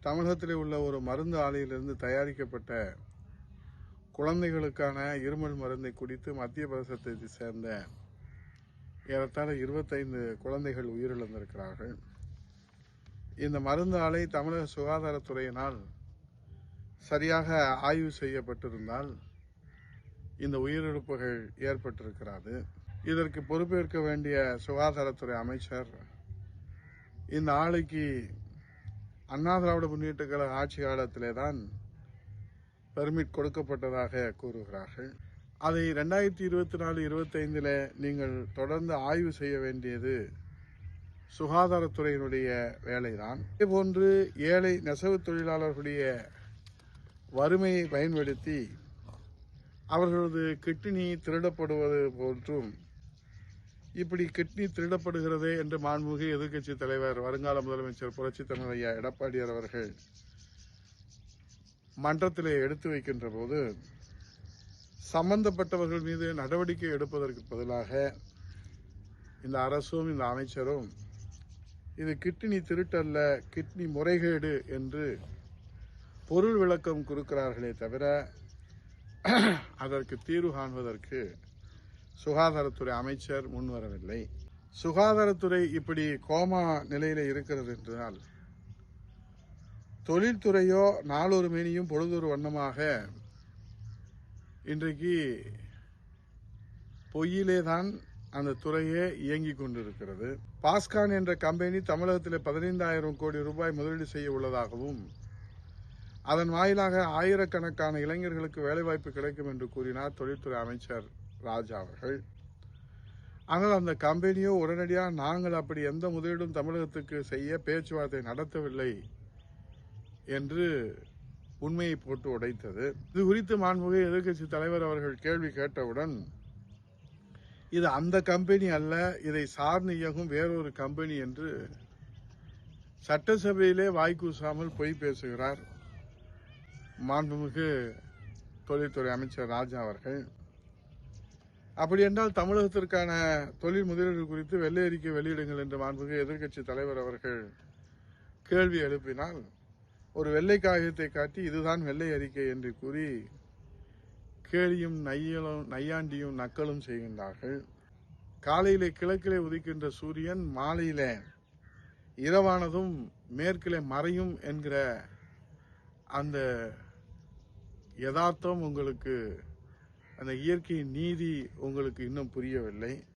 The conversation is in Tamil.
தமிழகத்தில் உள்ள ஒரு மருந்து ஆலையிலிருந்து தயாரிக்கப்பட்ட குழந்தைகளுக்கான இருமல் மருந்தை குடித்து மத்திய பிரதேசத்தை சேர்ந்த ஏறத்தாழ இருபத்தைந்து குழந்தைகள் உயிரிழந்திருக்கிறார்கள். இந்த மருந்து ஆலை தமிழக சுகாதாரத்துறையினால் சரியாக ஆய்வு செய்யப்பட்டிருந்தால் இந்த உயிரிழப்புகள் ஏற்பட்டிருக்கிறது. இதற்கு பொறுப்பேற்க வேண்டிய சுகாதாரத்துறை அமைச்சர் இந்த ஆலைக்கு அண்ணா திராவிட முன்னேற்ற கழக ஆட்சி காலத்திலே தான் பெர்மிட் கொடுக்கப்பட்டதாக கூறுகிறார்கள். அதை ரெண்டாயிரத்தி இருபத்தி நாலு இருபத்தைந்தில் நீங்கள் தொடர்ந்து ஆய்வு செய்ய வேண்டியது சுகாதாரத்துறையினுடைய வேலைதான். இதேபோன்று ஏழை நெசவு தொழிலாளர்களுடைய வறுமையை பயன்படுத்தி அவர்களது கிட்னி திருடப்படுவது போன்றும் இப்படி கிட்னி திருடப்படுகிறதே என்று மாண்புமிகு எதிர்க்கட்சி தலைவர் வருங்கால முதலமைச்சர் புரட்சி தமிழ் ஐயா எடப்பாடியார் அவர்கள் மன்றத்திலே எடுத்து வைக்கின்ற போது சம்பந்தப்பட்டவர்கள் மீது நடவடிக்கை எடுப்பதற்கு பதிலாக இந்த அரசும் இந்த அமைச்சரும் இது கிட்னி திருட்டல்ல கிட்னி முறைகேடு என்று பொருள் விளக்கம் கொடுக்கிறார்களே தவிர அதற்கு தீர்வு காண்பதற்கு சுகாதாரத்துறை அமைச்சர் முன்வரவில்லை. சுகாதாரத்துறை இப்படி கோமா நிலையில் இருக்கிறது என்றால் தொழில்துறையோ நாளொரு மேனியும் பொழுதொரு வண்ணமாக இன்றைக்கு பொய்யிலே தான் அந்த துறையே இயங்கிக் கொண்டிருக்கிறது. பாஸ்கான் என்ற கம்பெனி தமிழகத்தில் பதினைந்தாயிரம் கோடி ரூபாய் முதலீடு செய்ய உள்ளதாகவும் அதன் வாயிலாக ஆயிரக்கணக்கான இளைஞர்களுக்கு வேலைவாய்ப்பு கிடைக்கும் என்று கூறினார் தொழில்துறை அமைச்சர் ராஜா அவர்கள். ஆனால் அந்த கம்பெனியோ உடனடியாக நாங்கள் அப்படி எந்த முதலீடும் தமிழகத்துக்கு செய்ய பேச்சுவார்த்தை நடத்தவில்லை என்று உண்மையை போட்டு உடைத்தது. இது குறித்து மாண்புமிகு எதிர்க்கட்சி தலைவர் அவர்கள் கேள்வி கேட்டவுடன் இது அந்த கம்பெனி அல்ல இதை சார்ந்து இயங்கும் வேறொரு கம்பெனி என்று சட்டசபையிலே வாய்க்கூசாமல் பொய் பேசுகிறார் மாண்புமிகு தொழில்துறை அமைச்சர் ராஜா அவர்கள். அப்படி என்றால் தமிழகத்திற்கான தொழில் முதலீடு குறித்து வெள்ளை அறிக்கை வெளியிடுங்கள் என்று மாண்புமிகு எதிர்க்கட்சி தலைவர் அவர்கள் கேள்வி எழுப்பினால் ஒரு வெள்ளை காகிதத்தை காட்டி இதுதான் வெள்ளை அறிக்கை என்று கூறி கேலியும் நையலும் நையாண்டியும் நக்கலும் செய்கின்றார்கள். காலையிலே கிழக்கிலே உதிக்கின்ற சூரியன் மாலையிலே இரவானதும் மேற்கிலே மறையும் என்கிற அந்த யதார்த்தம் உங்களுக்கு அந்த இயற்கையின் நீதி உங்களுக்கு இன்னும் புரியவில்லை.